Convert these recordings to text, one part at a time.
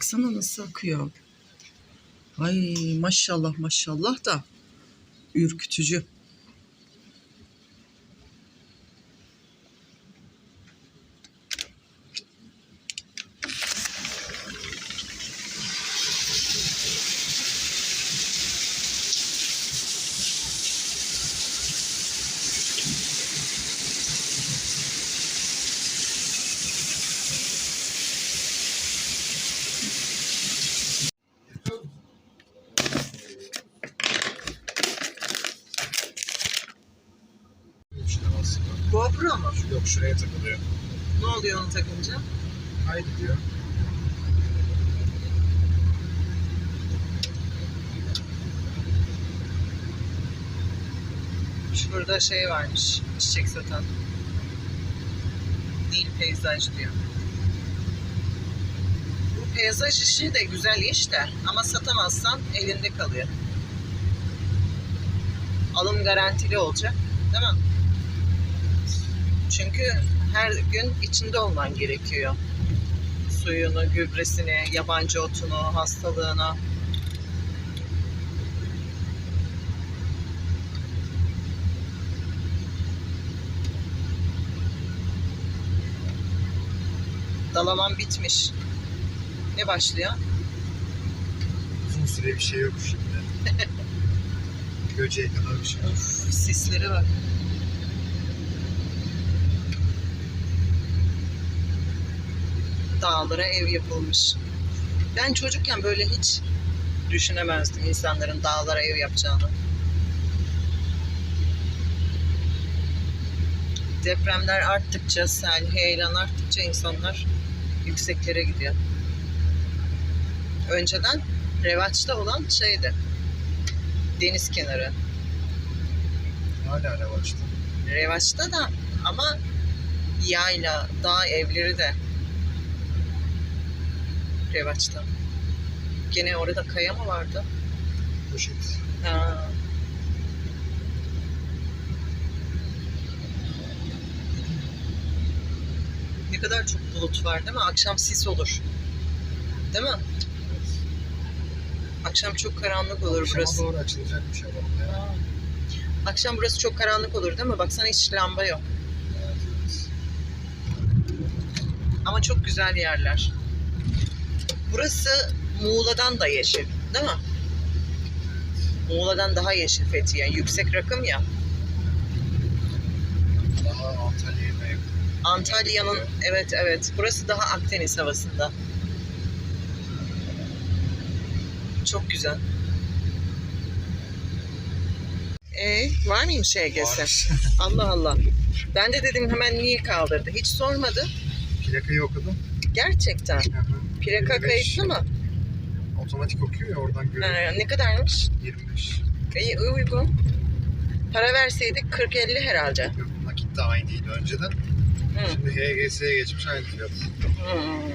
Baksana nasıl akıyor. Ay maşallah maşallah da ürkütücü. Şuna basıyor. GoPro mu? Yok şuraya takılıyor. Ne oluyor onu takınca? Haydi diyor. Şurada şey varmış. Çiçek satan. Nil peyzaj diyor. Bu peyzaj işi de güzel iş de ama satamazsan elinde kalıyor. Alım garantili olacak. Değil mi? Çünkü her gün içinde olman gerekiyor. Suyunu, gübresini, yabancı otunu, hastalığını. Dalaman bitmiş. Ne başlıyor? Uzun süre bir şey yok şimdi. Göceğe kadar bir şey yok. Of, sislere bak. Dağlara ev yapılmış. Ben çocukken böyle hiç düşünemezdim insanların dağlara ev yapacağını. Depremler arttıkça, sel, heyelan arttıkça insanlar yükseklere gidiyor. Önceden revaçta olan şeydi. Deniz kenarı. Hala revaçta. revaçta da ama yayla, dağ evleri de revaçta. Gene orada kaya mı vardı? Poşet. Ha. Ne kadar çok bulut var değil mi? Akşam sis olur. Değil mi? Akşam çok karanlık olur Akşama burası. doğru açılacakmış hava. Ya. Akşam burası çok karanlık olur değil mi? Baksana hiç lamba yok. Evet. Ama çok güzel yerler. Burası Muğla'dan da yeşil, değil mi? Muğla'dan daha yeşil Fethiye. Yüksek rakım ya. Daha Antalya'ya. Antalya'nın evet evet. Burası daha Akdeniz havasında. Çok güzel. E var HGS? Var. Allah Allah. Ben de dedim hemen niye kaldırdı? Hiç sormadı. Plakayı okudum. Gerçekten. Hı hı. Plaka 25. kayıtlı mı? Otomatik okuyor ya oradan görüyor. Ha, ne kadarmış? 25. İyi uygun. Para verseydik 40-50 herhalde. Yok, nakit de aynıydı önceden. Hı. Şimdi HGS'ye geçmiş aynı fiyat. Hmm.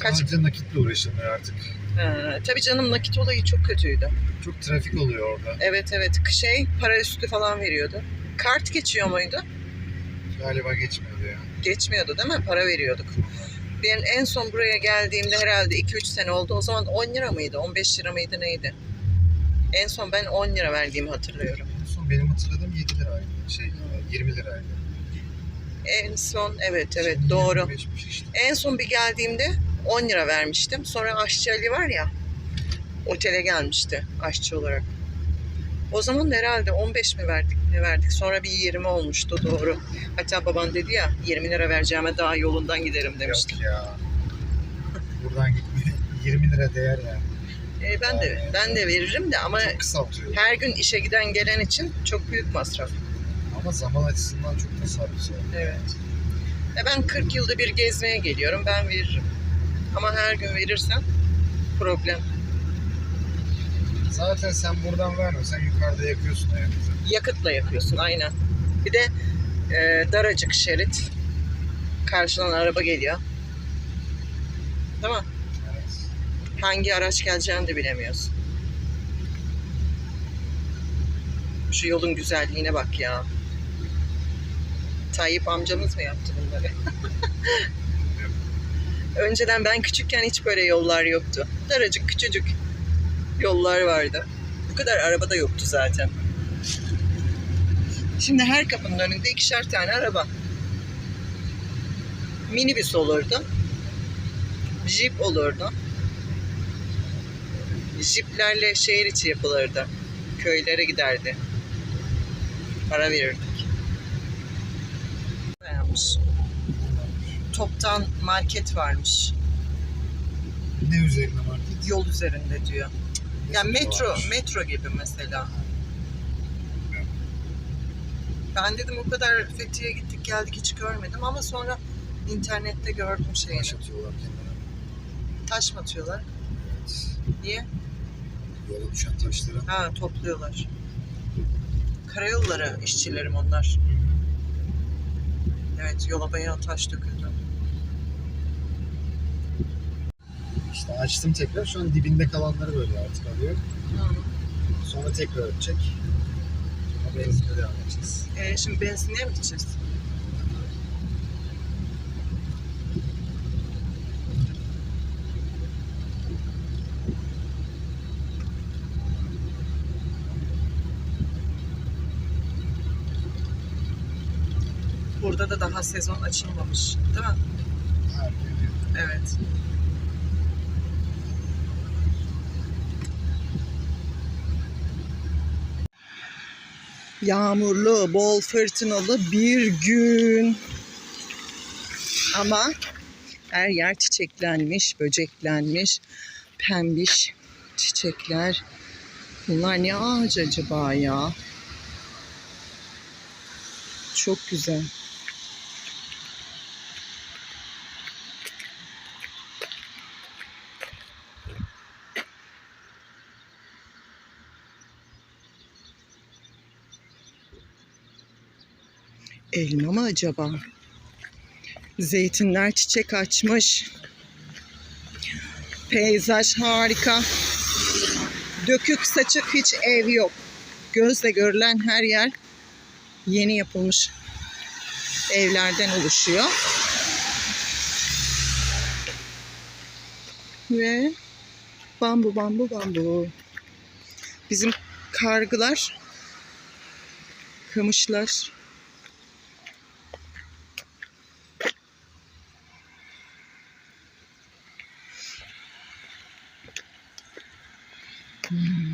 Kaç- Sadece nakitle uğraşılmıyor artık. Ha, tabii canım nakit olayı çok kötüydü. Çok trafik oluyor orada. Evet evet şey para üstü falan veriyordu. Kart geçiyor muydu? Galiba geçmiyordu ya. Geçmiyordu değil mi? Para veriyorduk. Ben en son buraya geldiğimde herhalde 2-3 sene oldu. O zaman 10 lira mıydı? 15 lira mıydı neydi? En son ben 10 lira verdiğimi hatırlıyorum. En son benim hatırladığım 7 liraydı. Şey 20 liraydı. En son evet evet Şimdi doğru. 25'miş işte. En son bir geldiğimde 10 lira vermiştim. Sonra aşçı Ali var ya otele gelmişti aşçı olarak. O zaman herhalde 15 mi verdik ne verdik. Sonra bir 20 olmuştu doğru. Hatta baban dedi ya 20 lira vereceğime daha yolundan giderim demişti. Yok ya. Buradan gitmeye 20 lira değer yani. E, ben de ben de veririm de ama her gün işe giden gelen için çok büyük masraf. Ama zaman açısından çok tasarruf Evet. E, ben 40 yılda bir gezmeye geliyorum ben veririm. Ama her gün verirsen problem. Zaten sen buradan vermiyorsan yukarıda yakıyorsun hayatı. Yakıtla yakıyorsun aynen. Bir de e, daracık şerit. Karşıdan araba geliyor. Değil mi? Evet. Hangi araç geleceğini de bilemiyorsun. Şu yolun güzelliğine bak ya. Tayyip amcamız mı yaptı bunları? Önceden ben küçükken hiç böyle yollar yoktu. Daracık küçücük yollar vardı. Bu kadar araba da yoktu zaten. Şimdi her kapının önünde ikişer tane araba. Minibüs olurdu. Jeep olurdu. Jeeplerle şehir içi yapılırdı. Köylere giderdi. Para verirdik. Beğenmiş. Toptan market varmış. Ne üzerine market? Yol üzerinde diyor. Yani metro, metro gibi mesela. Ben dedim o kadar Fethiye'ye gittik geldik hiç görmedim ama sonra internette gördüm şeyini. Taş atıyorlar kenara. Taş mı atıyorlar? Evet. Niye? Yola düşen taşları. Ha topluyorlar. Karayolları işçilerim onlar. Evet yola bayağı taş döküldü. İşte açtım tekrar. Şu an dibinde kalanları böyle artık alıyor. Sonra tekrar açacak. Ama benzinle devam edeceğiz. Ee, şimdi benzinliğe mi gideceğiz? Burada da daha sezon açılmamış, değil mi? Evet. Yağmurlu, bol fırtınalı bir gün. Ama her yer çiçeklenmiş, böceklenmiş, pembiş çiçekler. Bunlar ne ağacı acaba ya? Çok güzel. Elma mı acaba? Zeytinler çiçek açmış. Peyzaj harika. Dökük saçık hiç ev yok. Gözle görülen her yer yeni yapılmış evlerden oluşuyor. Ve bambu bambu bambu. Bizim kargılar, kamışlar Mm-hmm.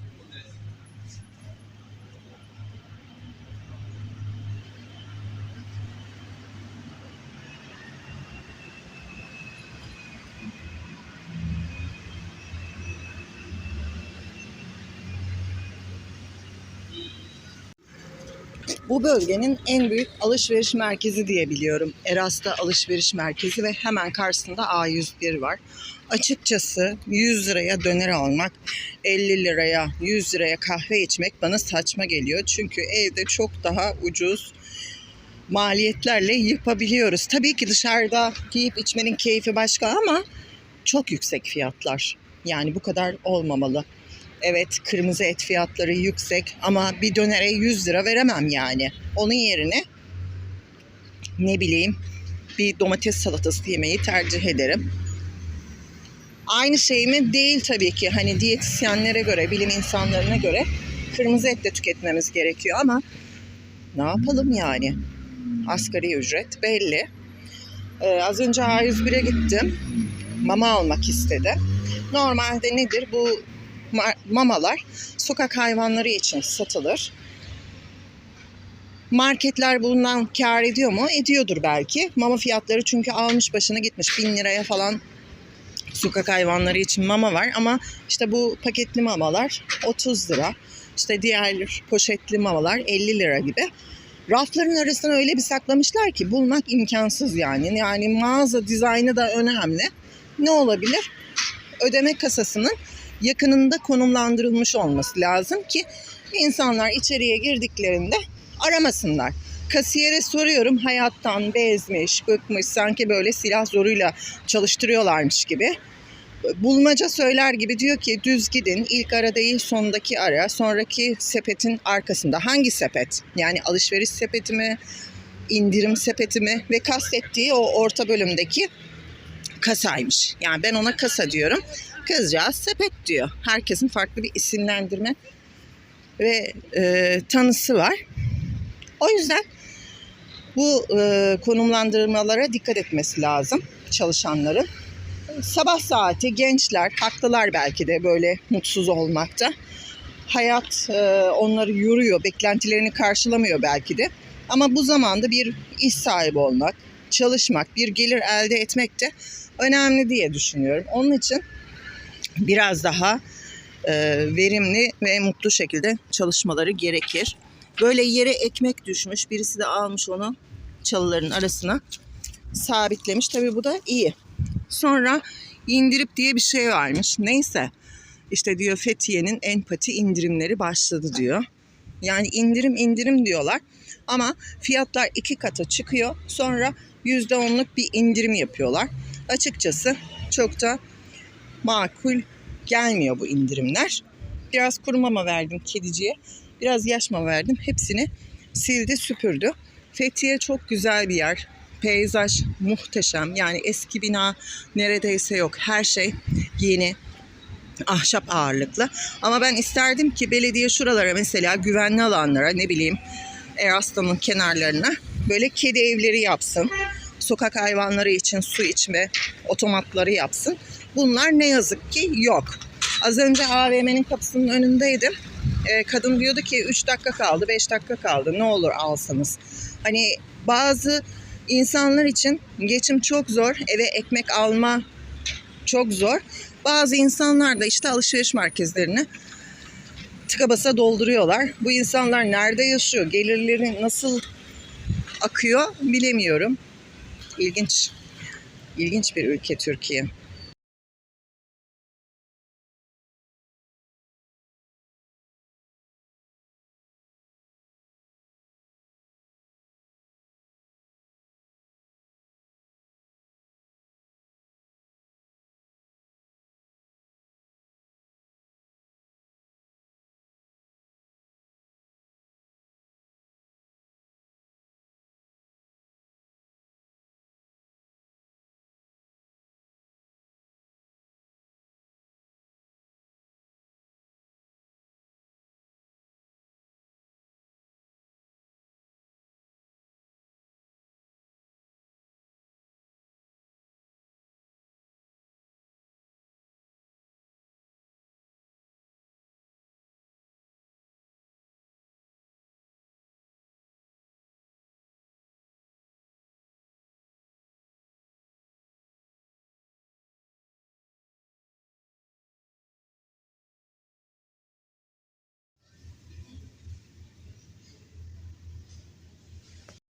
Bu bölgenin en büyük alışveriş merkezi diye biliyorum. Eras'ta alışveriş merkezi ve hemen karşısında A101 var. Açıkçası 100 liraya döner almak, 50 liraya, 100 liraya kahve içmek bana saçma geliyor. Çünkü evde çok daha ucuz maliyetlerle yapabiliyoruz. Tabii ki dışarıda giyip içmenin keyfi başka ama çok yüksek fiyatlar. Yani bu kadar olmamalı. Evet kırmızı et fiyatları yüksek ama bir dönere 100 lira veremem yani. Onun yerine ne bileyim bir domates salatası yemeyi tercih ederim. Aynı şey mi? Değil tabii ki. Hani diyetisyenlere göre, bilim insanlarına göre kırmızı et de tüketmemiz gerekiyor ama ne yapalım yani? Asgari ücret belli. Ee, az önce A101'e gittim. Mama almak istedi. Normalde nedir? Bu mamalar sokak hayvanları için satılır. Marketler bundan kar ediyor mu? Ediyordur belki. Mama fiyatları çünkü almış başını gitmiş. Bin liraya falan sokak hayvanları için mama var. Ama işte bu paketli mamalar 30 lira. İşte diğer poşetli mamalar 50 lira gibi. Rafların arasına öyle bir saklamışlar ki bulmak imkansız yani. Yani mağaza dizaynı da önemli. Ne olabilir? Ödeme kasasının yakınında konumlandırılmış olması lazım ki insanlar içeriye girdiklerinde aramasınlar. Kasiyere soruyorum hayattan bezmiş, bıkmış sanki böyle silah zoruyla çalıştırıyorlarmış gibi. Bulmaca söyler gibi diyor ki düz gidin ilk ara değil sondaki ara sonraki sepetin arkasında. Hangi sepet? Yani alışveriş sepeti mi? indirim sepeti mi? Ve kastettiği o orta bölümdeki kasaymış. Yani ben ona kasa diyorum. Kızcağız sepet diyor. Herkesin farklı bir isimlendirme ve e, tanısı var. O yüzden bu e, konumlandırmalara dikkat etmesi lazım çalışanların. Sabah saati gençler haklılar belki de böyle mutsuz olmakta. Hayat e, onları yoruyor, beklentilerini karşılamıyor belki de. Ama bu zamanda bir iş sahibi olmak, çalışmak, bir gelir elde etmek de önemli diye düşünüyorum. Onun için biraz daha e, verimli ve mutlu şekilde çalışmaları gerekir. Böyle yere ekmek düşmüş, birisi de almış onu çalıların arasına sabitlemiş. Tabii bu da iyi. Sonra indirip diye bir şey varmış. Neyse işte diyor Fethiye'nin empati indirimleri başladı diyor. Yani indirim indirim diyorlar ama fiyatlar iki kata çıkıyor. Sonra yüzde onluk bir indirim yapıyorlar. Açıkçası çok da makul gelmiyor bu indirimler. Biraz kuru mama verdim kediciye. Biraz yaş mama verdim. Hepsini sildi süpürdü. Fethiye çok güzel bir yer. Peyzaj muhteşem. Yani eski bina neredeyse yok. Her şey yeni ahşap ağırlıklı. Ama ben isterdim ki belediye şuralara mesela güvenli alanlara ne bileyim Erasmus'un kenarlarına böyle kedi evleri yapsın. Sokak hayvanları için su içme otomatları yapsın. Bunlar ne yazık ki yok. Az önce AVM'nin kapısının önündeydim. Ee, kadın diyordu ki 3 dakika kaldı, 5 dakika kaldı. Ne olur alsanız. Hani bazı insanlar için geçim çok zor. Eve ekmek alma çok zor. Bazı insanlar da işte alışveriş merkezlerini tıka basa dolduruyorlar. Bu insanlar nerede yaşıyor? Gelirleri nasıl akıyor bilemiyorum. İlginç. İlginç bir ülke Türkiye.